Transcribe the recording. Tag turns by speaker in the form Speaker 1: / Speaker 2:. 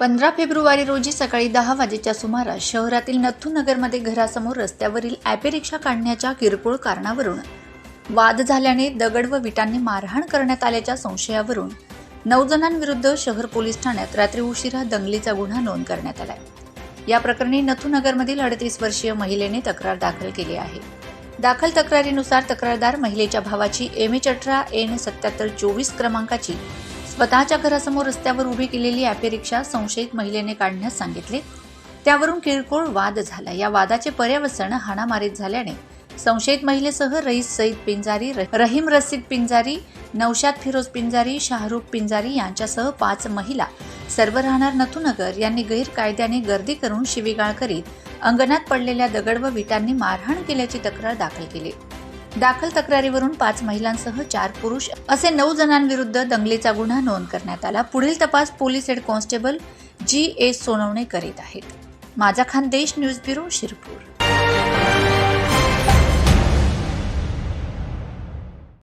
Speaker 1: पंधरा फेब्रुवारी रोजी सकाळी दहा वाजेच्या सुमारास शहरातील नथू नगरमध्ये घरासमोर रस्त्यावरील ॲपे रिक्षा काढण्याच्या किरकोळ कारणावरून वाद झाल्याने दगड व विटांनी मारहाण करण्यात आल्याच्या संशयावरून नऊ जणांविरुद्ध शहर पोलीस ठाण्यात रात्री उशिरा दंगलीचा गुन्हा नोंद करण्यात आलाय. या प्रकरणी नथू नगरमधील अडतीस वर्षीय महिलेने तक्रार दाखल केली आहे. दाखल तक्रारीनुसार तक्रारदार महिलेच्या भावाची एम एच अठरा एन सत्याहत्तर चोवीस क्रमांकाची स्वतःच्या घरासमोर रस्त्यावर उभी केलेली ॲपे रिक्षा संशयित महिलेने काढण्यास सांगितले. त्यावरून किरकोळ वाद झाला. या वादाचे पर्यावसन हाणामारीत झाल्याने संशयित महिलेसह रईस सईद पिंजारी र- रहीम रसीद पिंजारी नौशाद फिरोज पिंजारी शाहरुख पिंजारी यांच्यासह पाच महिला सर्व राहणार नथुनगर यांनी गैरकायद्याने गर्दी करून शिवीगाळ करीत अंगणात पडलेल्या दगड व विटांनी मारहाण केल्याची तक्रार दाखल केली. दाखल तक्रारीवरून पाच महिलांसह चार पुरुष असे नऊ जणांविरुद्ध दंगलीचा गुन्हा नोंद करण्यात आला. पुढील तपास police head constable G A Sonawane करीत आहेत. माझा खानदेश न्यूज ब्युरो शिरपूर.